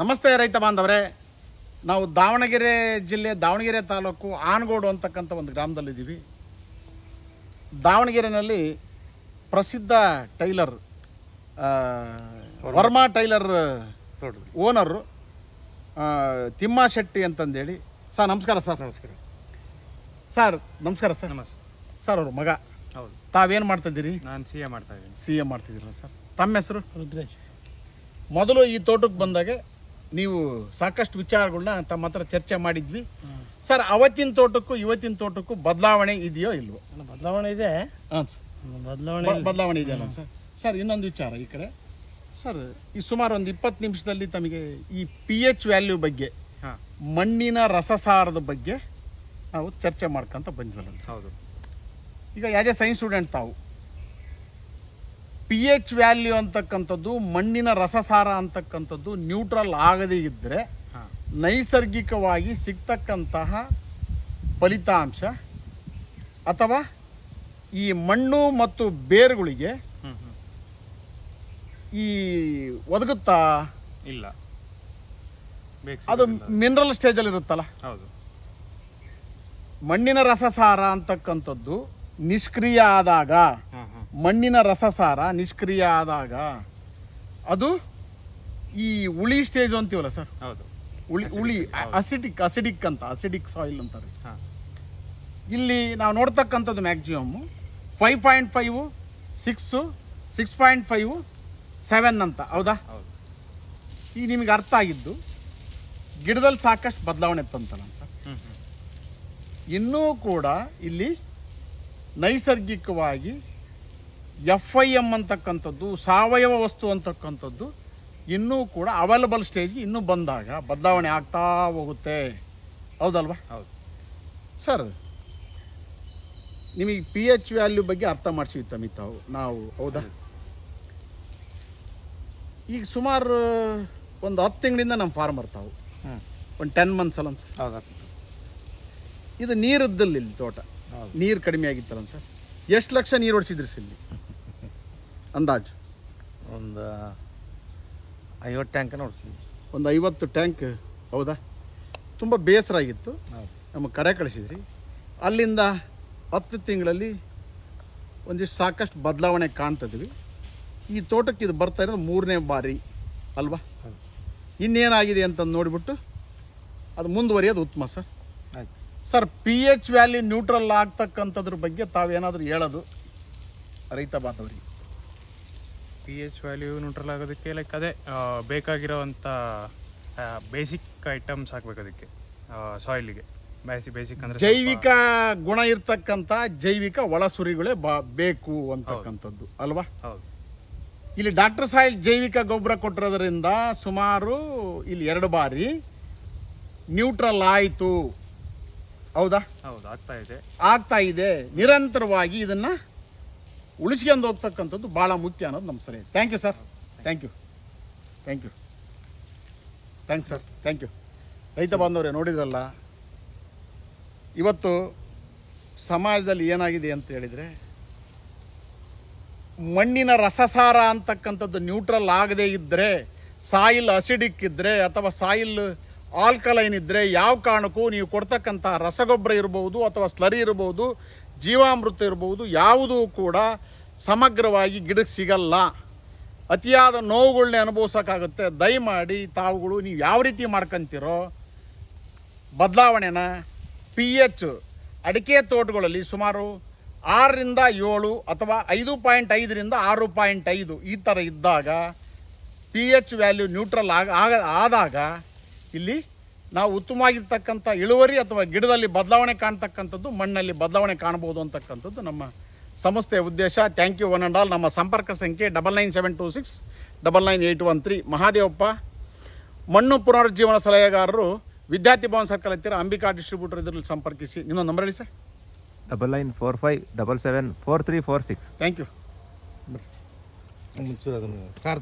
ನಮಸ್ತೆ ರೈತ ಬಾಂಧವರೇ. ನಾವು ದಾವಣಗೆರೆ ಜಿಲ್ಲೆ ದಾವಣಗೆರೆ ತಾಲೂಕು ಆನಗೋಡು ಅಂತಕ್ಕಂಥ ಒಂದು ಗ್ರಾಮದಲ್ಲಿದ್ದೀವಿ. ದಾವಣಗೆರೆಯಲ್ಲಿ ಪ್ರಸಿದ್ಧ tailor Verma tailor owner Timma Shetty ಅಂತಂದೇಳಿ. ಸರ್ ನಮಸ್ಕಾರ ಸರ್. ನಮಸ್ಕಾರ. ಸರ್ ನಮಸ್ಕಾರ ಸರ್. ನಮಸ್ತೆ. ಸರ್ ಅವರು ಮಗ. ಹೌದು. ತಾವೇನು ಮಾಡ್ತಿದ್ದೀರಿ? ನಾನು ಸಿ ಎ ಮಾಡ್ತಾ ಇದ್ದೀನಿ. ಸಿ ಎ ಮಾಡ್ತಿದ್ದೀರಲ್ಲ ಸರ್? ತಮ್ಮ ಹೆಸರು? ರುದ್ರೇಶ್. ಮೊದಲು ಈ ತೋಟಕ್ಕೆ ಬಂದಾಗ ನೀವು ಸಾಕಷ್ಟು ವಿಚಾರಗಳನ್ನ ತಮ್ಮ ಹತ್ರ ಚರ್ಚೆ ಮಾಡಿದ್ವಿ. ಸರ್ ಅವತ್ತಿನ ತೋಟಕ್ಕೂ ಇವತ್ತಿನ ತೋಟಕ್ಕೂ ಬದಲಾವಣೆ ಇದೆಯೋ ಇಲ್ವೋ? ಬದಲಾವಣೆ ಇದೆ. ಹಾಂ ಸರ್. ಬದಲಾವಣೆ ಬದಲಾವಣೆ ಇದೆಯಲ್ಲ ಸರ್. ಸರ್ ಇನ್ನೊಂದು ವಿಚಾರ ಈ ಕಡೆ. ಸರ್ ಈ ಸುಮಾರು ಒಂದು ಇಪ್ಪತ್ತು ನಿಮಿಷದಲ್ಲಿ ತಮಗೆ ಈ ಪಿ ಎಚ್ ವ್ಯಾಲ್ಯೂ ಬಗ್ಗೆ ಮಣ್ಣಿನ ರಸಸಾರದ ಬಗ್ಗೆ ನಾವು ಚರ್ಚೆ ಮಾಡ್ಕೊಂತ ಬಂದ್ವಲ್ಲ ಸರ್. ಹೌದು. ಈಗ ಯಾಜ್ ಎ ಸೈನ್ಸ್ ಸ್ಟೂಡೆಂಟ್ ತಾವು ಪಿ ಎಚ್ ವ್ಯಾಲ್ಯೂ ಅಂತಕ್ಕಂಥದ್ದು ಮಣ್ಣಿನ ರಸಸಾರ ಅಂತಕ್ಕಂಥದ್ದು ನ್ಯೂಟ್ರಲ್ ಆಗದೇ ಇದ್ದರೆ ನೈಸರ್ಗಿಕವಾಗಿ ಸಿಗ್ತಕ್ಕಂತಹ ಫಲಿತಾಂಶ ಅಥವಾ ಈ ಮಣ್ಣು ಮತ್ತು ಬೇರುಗಳಿಗೆ ಈ ಒದಗುತ್ತಾ? ಇಲ್ಲ. ಅದು. ಮಿನರಲ್ ಸ್ಟೇಜಲ್ಲಿ ಇರುತ್ತಲ್ಲ? ಹೌದು. ಮಣ್ಣಿನ ರಸಸಾರ ಅಂತಕ್ಕಂಥದ್ದು ನಿಷ್ಕ್ರಿಯ ಆದಾಗ ಮಣ್ಣಿನ ರಸಸಾರ ನಿಷ್ಕ್ರಿಯ ಆದಾಗ ಅದು ಈ ಉಳಿ ಸ್ಟೇಜ್ ಅಂತೀವಲ್ಲ ಸರ್? ಹೌದು. ಉಳಿ ಉಳಿ ಅಸಿಡಿಕ್ ಅಸಿಡಿಕ್ ಅಂತ ಅಸಿಡಿಕ್ ಸಾಯಿಲ್ ಅಂತಾರೆ. ಹಾಂ. ಇಲ್ಲಿ ನಾವು ನೋಡ್ತಕ್ಕಂಥದ್ದು maximum five point five six six point five seven ಅಂತ ಹೌದಾ? ಈಗ ನಿಮಗೆ ಅರ್ಥ ಆಗಿದ್ದು ಗಿಡದಲ್ಲಿ ಸಾಕಷ್ಟು ಬದಲಾವಣೆ ತಂತಲ್ಲ ಸರ್. ಹ್ಞೂ ಹ್ಞೂ ಇನ್ನೂ ಕೂಡ ಇಲ್ಲಿ ನೈಸರ್ಗಿಕವಾಗಿ ಎಫ್ ಐ ಎಂ ಅಂತಕ್ಕಂಥದ್ದು ಸಾವಯವ ವಸ್ತು ಅಂತಕ್ಕಂಥದ್ದು ಇನ್ನೂ ಕೂಡ ಅವೈಲಬಲ್ ಸ್ಟೇಜ್ಗೆ ಇನ್ನೂ ಬಂದಾಗ ಬದಲಾವಣೆ ಆಗ್ತಾ ಹೋಗುತ್ತೆ. ಹೌದಲ್ವಾ? ಹೌದು. ಸರ್ ನಿಮಗೆ ಪಿ ಎಚ್ ವ್ಯಾಲ್ಯೂ ಬಗ್ಗೆ ಅರ್ಥ ಮಾಡಿಸಿವಿ ತಮ್ಮಿ ತಾವು ನಾವು? ಹೌದಾ? ಈಗ ಸುಮಾರು ಒಂದು ಹತ್ತು ತಿಂಗಳಿಂದ ನಮ್ಮ ಫಾರ್ಮರ್ ತಾವು. ಒಂದು ಟೆನ್ ಮಂತ್ಸ್ ಅಲ್ಲ ಸರ್ ಹೌದು ಇದು ನೀರಿದ್ದಲ್ಲಿ ಇಲ್ಲಿ ತೋಟ ನೀರು ಕಡಿಮೆ ಆಗಿತ್ತಲ್ಲ ಸರ್. ಎಷ್ಟು ಲಕ್ಷ ನೀರು ಹೊಡ್ಸಿದ್ರಿ ಸರ್ ಇಲ್ಲಿ? ಅಂದಾಜು? ಒಂದು ಐವತ್ತು ಟ್ಯಾಂಕ್ ನೋಡ್ತೀವಿ ಒಂದು ಐವತ್ತು ಟ್ಯಾಂಕ್ ಹೌದಾ? ತುಂಬ ಬೇಸರ ಆಗಿತ್ತು ನಮ್ಮ ನಮಗೆ ಕರೆ ಕಳಿಸಿದ್ರಿ. ಅಲ್ಲಿಂದ ಹತ್ತು ತಿಂಗಳಲ್ಲಿ ಒಂದಿಷ್ಟು ಸಾಕಷ್ಟು ಬದಲಾವಣೆ ಕಾಣ್ತಿದ್ವಿ. ಈ ತೋಟಕ್ಕೆ ಇದು ಬರ್ತಾ ಇರೋದು ಮೂರನೇ ಬಾರಿ ಅಲ್ವಾ? ಇನ್ನೇನಾಗಿದೆ ಅಂತ ನೋಡಿಬಿಟ್ಟು ಅದು ಮುಂದುವರಿಯೋದು ಉತ್ತಮ ಸರ್. ಆಯ್ತು. Sir P H value neutral ಆಗ್ತಕ್ಕಂಥದ್ರ ಬಗ್ಗೆ ತಾವೇನಾದರೂ ಹೇಳೋದು? ರೈತ ಬಾಂಧವರಿಗೆ. ಪಿ ಎಚ್ ವ್ಯಾಲ್ಯೂ ನ್ಯೂಟ್ರಲ್ ಆಗೋದಕ್ಕೆ ಲೈಕ್ ಅದೇ ಬೇಕಾಗಿರೋವಂಥ ಬೇಸಿಕ್ ಐಟಮ್ಸ್ ಹಾಕ್ಬೇಕು ಅದಕ್ಕೆ ಸಾಯಿಲಿಗೆ ಬೇಸಿ ಬೇಸಿಕ್ ಅಂದರೆ ಜೈವಿಕ ಗುಣ ಇರ್ತಕ್ಕಂಥ ಜೈವಿಕ ಒಳಸುರಿಗಳೇ ಬಾ ಬೇಕು ಅಂತಕ್ಕಂಥದ್ದು ಅಲ್ವಾ? ಹೌದು. ಇಲ್ಲಿ ಡಾಕ್ಟರ್ ಸಾಯಿಲ್ ಜೈವಿಕ ಗೊಬ್ಬರ ಕೊಟ್ಟಿರೋದ್ರಿಂದ ಸುಮಾರು ಇಲ್ಲಿ ಎರಡು ಬಾರಿ ನ್ಯೂಟ್ರಲ್ ಆಯಿತು. ಹೌದಾ? ಹೌದು ಆಗ್ತಾ ಇದೆ. ಆಗ್ತಾ ಇದೆ. ನಿರಂತರವಾಗಿ ಇದನ್ನ ಉಳಿಸ್ಕೊಂಡು ಹೋಗ್ತಕ್ಕಂಥದ್ದು ಭಾಳ ಮುಖ್ಯ ಅನ್ನೋದು ನಮ್ಮ ಸರಿ thank you sir thank you thank you thanks sir thank you ರೈತ ಬಾಂಧವರೇ, ನೋಡಿದ್ರಲ್ಲ? ಇವತ್ತು ಸಮಾಜದಲ್ಲಿ ಏನಾಗಿದೆ ಅಂತ ಹೇಳಿದರೆ, ಮಣ್ಣಿನ ರಸಸಾರ ಅಂತಕ್ಕಂಥದ್ದು ನ್ಯೂಟ್ರಲ್ ಆಗದೇ ಇದ್ದರೆ ಸಾಯಿಲ್ ಅಸಿಡಿಕ್ ಇದ್ದರೆ ಅಥವಾ ಸಾಯಿಲ್ ಆಲ್ಕಲೈನ್ ಇದ್ದರೆ ಯಾವ ಕಾರಣಕ್ಕೂ ನೀವು ಕೊಡ್ತಕ್ಕಂಥ ರಸಗೊಬ್ಬರ ಇರ್ಬೋದು ಅಥವಾ ಸ್ಲರಿ ಇರ್ಬೋದು, ಜೀವಾಮೃತ ಇರ್ಬೋದು, ಯಾವುದೂ ಕೂಡ ಸಮಗ್ರವಾಗಿ ಗಿಡಕ್ಕೆ ಸಿಗಲ್ಲ. ಅತಿಯಾದ ನೋವುಗಳನ್ನೇ ಅನುಭವಿಸೋಕ್ಕಾಗುತ್ತೆ. ದಯಮಾಡಿ ತಾವುಗಳು ನೀವು ಯಾವ ರೀತಿ ಮಾಡ್ಕೊತಿರೋ, ಬದಲಾವಣೆನ ಪಿ ಎಚ್ ಅಡಿಕೆ ತೋಟಗಳಲ್ಲಿ ಸುಮಾರು ಆರರಿಂದ ಏಳು ಅಥವಾ ಐದು ಪಾಯಿಂಟ್ ಐದರಿಂದ ಆರು ಪಾಯಿಂಟ್ ಐದು ಈ ಥರ ಇದ್ದಾಗ ಪಿ ಎಚ್ ವ್ಯಾಲ್ಯೂ ನ್ಯೂಟ್ರಲ್ ಆಗ, ಆಗ- ಆದಾಗ ಇಲ್ಲಿ ನಾವು ಉತ್ತಮವಾಗಿರ್ತಕ್ಕಂಥ ಇಳುವರಿ ಅಥವಾ ಗಿಡದಲ್ಲಿ ಬದಲಾವಣೆ ಕಾಣ್ತಕ್ಕಂಥದ್ದು ಮಣ್ಣಲ್ಲಿ ಬದಲಾವಣೆ ಕಾಣ್ಬೋದು ಅಂತಕ್ಕಂಥದ್ದು ನಮ್ಮ ಸಂಸ್ಥೆಯ ಉದ್ದೇಶ thank you one and all ನಮ್ಮ ಸಂಪರ್ಕ ಸಂಖ್ಯೆ double nine seven two six double nine eight one three Mahadevappa ಮಣ್ಣು ಪುನರುಜ್ಜೀವನ ಸಲಹೆಗಾರರು ವಿದ್ಯಾರ್ಥಿ ಭವನ್ ಸರ್ಕಲ್ ಹತ್ತಿರ ಅಂಬಿಕಾ ಡಿಸ್ಟ್ರಿಬ್ಯೂಟರ್ ಇದರಲ್ಲಿ ಸಂಪರ್ಕಿಸಿ. ಇನ್ನೊಂದು ನಂಬರ್ ಹೇಳಿ sir. Double nine four five double seven four three four six thank you ಅದನ್ನು ಕಾರ್